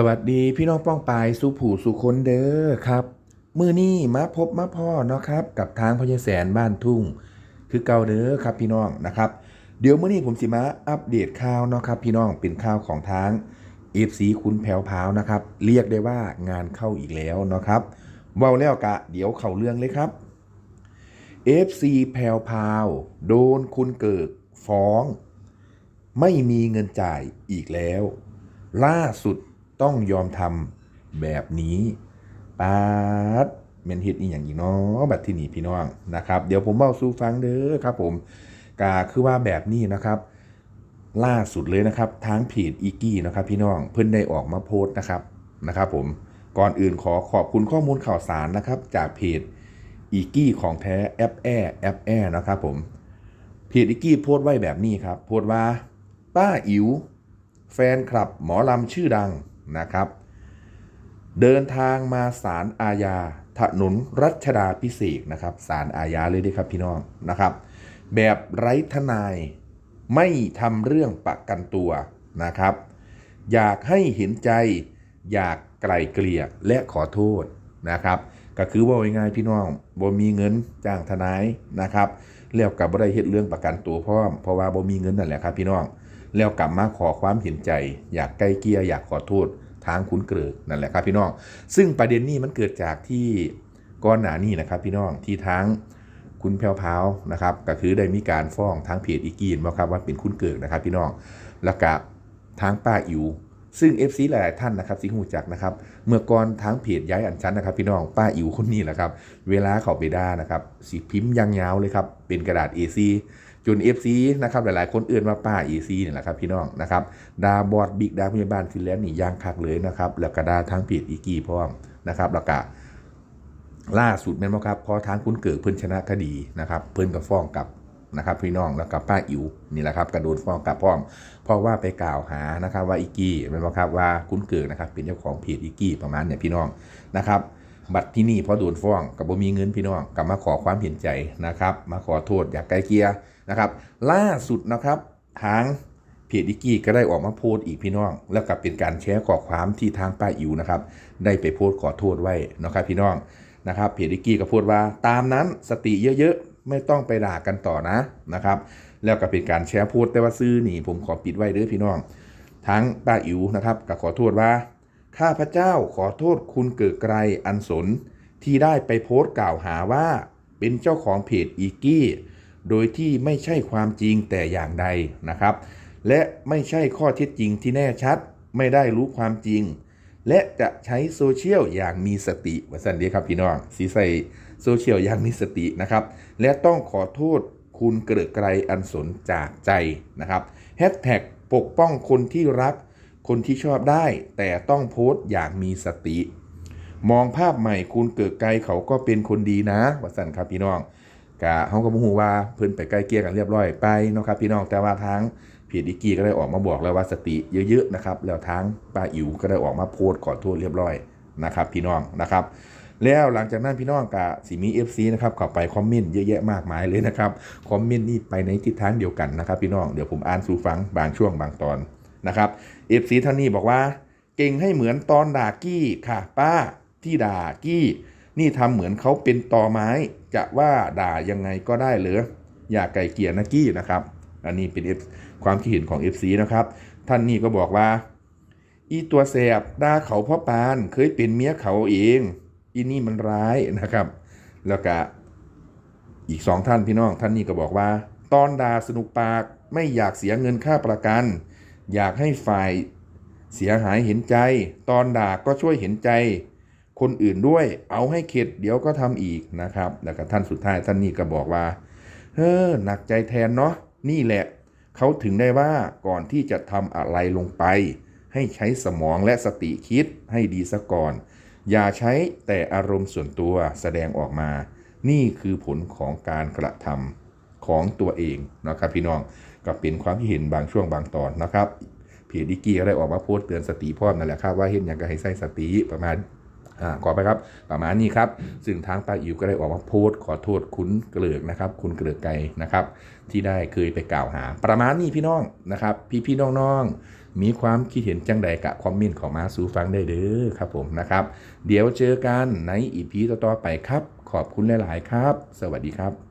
สวัสดีพี่น้องป้องปายสุผูสุคนเด้อครับ มือนี้มาพบมาพ่อเนาะครับ กับทางพญแสนบ้านทุ่ง คือเก่าเด้อครับพี่น้องนะครับ เดี๋ยวมื้อนี้ผมสิมาอัปเดตข่าวเนาะครับพี่น้องเป็นข่าวของทาง FC คุณแผวพาวนะครับ เรียกได้ว่างานเข้าอีกแล้วเนาะครับเว้าแล้วกะ เดี๋ยวเข้าเรื่องเลยครับ FC แพรวพาวโดนคุณเกิกฟ้อง ไม่มีเงินจ่ายอีกแล้ว ล่าสุด ต้องยอมทำแบบนี้ปาดเมนเฮ็ดอีอย่างอีกเนาะแบบที่นี่พี่น้องนะครับ เดี๋ยวผมเบ้าสู่ฟังเด้อครับผมกาคือว่าแบบนี้นะครับล่าสุดเลยนะครับทางเพจอีกี้นะครับ พี่น้องเพิ่นได้ออกมาโพสต์นะครับนะครับผมก่อนอื่นขอขอบคุณข้อมูลข่าวสารนะครับ จากเพจอีกี้ของแท้แอปแอแอปแอนะครับผมเพจอีกี้โพสต์ไว้แบบนี้ครับ โพสต์ว่า ป้าอิ๋วแฟนคลับหมอลำชื่อดัง นะครับ เดินทางมาศาลอาญาถนนรัชดาพิเศษนะครับศาลอาญาเลยด้ครับพี่น้องนะครับ แบบไร้ทนายไม่ทำเรื่องประกันตัวนะครับ อยากให้เห็นใจอยากไกลเกลี่ยและขอโทษนะครับ ก็คือว่าง่ายๆพี่น้องบ่มีเงินจ้างทนายนะครับแล้วกับบ่ได้เฮ็ดเรื่องประกันตัวพร้อมเพราะว่าบ่มีเงินนั่นแหละครับพี่น้อง แล้วกลับมาขอความเห็นใจ อยากไกล้เกียอยากขอโทษทางคุณเกริกนั่นแหละครับพี่น้อง ซึ่งประเด็นนี้มันเกิดจากที่ก้อนหนานี่นะครับพี่น้องที่ทางคุณแพรวพาวนะครับก็คือได้มีการฟ้องทางเพจอีกีนมาครับว่าเป็นคุณเกิกนะครับพี่น้องแล้วก็ทางป้าอิ๋วซึ่ง FC หลายท่านนะครับสิหูจักนะครับ เมื่อก่อนทางเพจย้ายอันชั้นนะครับ พี่น้องป้าอิ๋วคนนี้แหละครับ เวลาเขาไปด่านะครับสีพิมพ์ยางยาวเลยครับ เป็นกระดาษ A4 จน FC นะครับหลายๆ คนเอื่นว่าป้า AC เนี่ยแหละครับพี่น้องนะครับดาบอดบิ๊กดาพยาบาลฟินแลนด์นี่ยางคักเลยนะครับแล้วก็ดาทางเพจอีกีพร้อมนะครับแล้วก็ล่าสุดแม่นบ่ครับพอทางคุณเกิดเพิ่นชนะคดีนะครับเพิ่นก็ฟ้องกับนะครับพี่น้องแล้วกับป้าอิ๋วนี่แหละครับกระโดนฟ้องกับพร้อมเพราะว่าไปกล่าวหานะครับว่าอีกี้แม่นบ่ครับว่าคุณเกิดนะครับเป็นเจ้าของเพจอีกี้ประมาณเนี่ยพี่น้องนะครับ บัตรที่นี่พอโดนฟ้องกับบ่มีเงินพี่น้องกลับมาขอความเห็นใจนะครับ มาขอโทษอยากไกลเกลียนะครับ ล่าสุดนะครับทางเพจอีกี้ก็ได้ออกมาโพสต์อีกพี่น้อง แล้วก็เป็นการแชร์ข้อความที่ทางป้าอิ๋วนะครับ ได้ไปโพสต์ขอโทษไว้นะครับพี่น้องนะครับเพจดิกี้ก็พูดว่าตามนั้นสติเยอะๆ ไม่ต้องไปด่ากันต่อนะนะครับ แล้วก็เป็นการแชร์โพูดแต่ว่าซื้อนี่ผมขอปิดไว้เด้อพี่น้อง ทั้งป้าอิ๋วนะครับก็ขอโทษว่า ข้าพเจ้าขอโทษคุณเกิดไกรอันสน ที่ได้ไปโพสต์กล่าวหาว่า เป็นเจ้าของเพจอีกี้ โดยที่ไม่ใช่ความจริงแต่อย่างใดนะครับ และไม่ใช่ข้อเท็จจริงที่แน่ชัด ไม่ได้รู้ความจริง และจะใช้โซเชียลอย่างมีสติว่าสันเดียครับพี่น้องสีใสโซเชียลอย่างมีสตินะครับ และต้องขอโทษคุณเกริกไกรอันสนจากใจนะครับแฮชแท็กปกป้องคนที่รัก คนที่ชอบได้ แต่ต้องโพสต์อย่างมีสติ มองภาพใหม่คุณเกิดไกรเขาก็เป็นคนดีนะว่าสันครับพี่น้องกะเขาก็บ่ฮู้ว่าเพิ่นไปใกล้เกลียกันเรียบร้อยไปเนาะครับพี่น้องแต่ว่าทางเพจอีกีก็ได้ออกมาบอกแล้วว่าสติเยอะๆนะครับแล้วทางป้าอิ๋วก็ได้ออกมาโพสต์ขอโทษเรียบร้อยนะครับพี่น้องนะครับแล้วหลังจากนั้นพี่น้องกะสีมี FC นะครับเข้าไปคอมเมนต์เยอะแยะมากมายเลยนะครับคอมเมนต์นี่ไปในทิศทางเดียวกันนะครับพี่น้องเดี๋ยวผมอ่านสู่ฟังบางช่วงบางตอน นะครับ FC ท่านนี้บอกว่า เก่งให้เหมือนตอนด่ากี้ค่ะป้าที่ด่ากี้ นี่ทำเหมือนเขาเป็นตอไม้ จะว่าด่ายังไงก็ได้เหรืออย่าไก่เกียนะกี้นะครับ อันนี้เป็น F ความคิดเห็นของ FC นะครับ ท่านนี้ก็บอกว่า อีตัวแสบด่าเขาพ่อปานเคยเป็นเมียเขาเองอีนี่มันร้ายนะครับ แล้วก็อีกสองท่านพี่น้องท่านนี้ก็บอกว่า ตอนด่าสนุกปากไม่อยากเสียเงินค่าประกัน อยากให้ฝ่ายเสียหายเห็นใจ ตอนด่าก็ช่วยเห็นใจ คนอื่นด้วย เอาให้เข็ดเดี๋ยวก็ทำอีกนะครับ แล้วก็ท่านสุดท้ายท่านนี้ก็บอกว่า เฮ้อหนักใจแทนเนาะนี่แหละ เขาถึงได้ว่าก่อนที่จะทำอะไรลงไป ให้ใช้สมองและสติคิดให้ดีซะก่อน อย่าใช้แต่อารมณ์ส่วนตัวแสดงออกมา นี่คือผลของการกระทำของตัวเองนะครับพี่น้อง ก็เป็นความคิดเห็นบางช่วงบางตอนนะครับเพจดิกี้ก็ได้ออกมาโพสต์เตือนสติพร้อมนั่นแหละครับว่าเห็นอย่างก็ให้ใส่สติประมาณอ่าขอไปครับประมาณนี้ครับซึ่งทางป้าอิ๋วก็ได้ออกมาโพสต์ขอโทษคุณเกลือกนะครับ คุณเกลือกไก่นะครับ ที่ได้เคยไปกล่าวหา ประมาณนี้พี่น้องนะครับ พี่พี่ๆน้องๆมีความคิดเห็นจังใดกะคอมเมนต์ของมาสู่ฟังได้เด้อครับผมนะครับ เดี๋ยวเจอกันในอีพีต่อๆไปครับ ขอบคุณหลาย ๆ ครับ สวัสดีครับ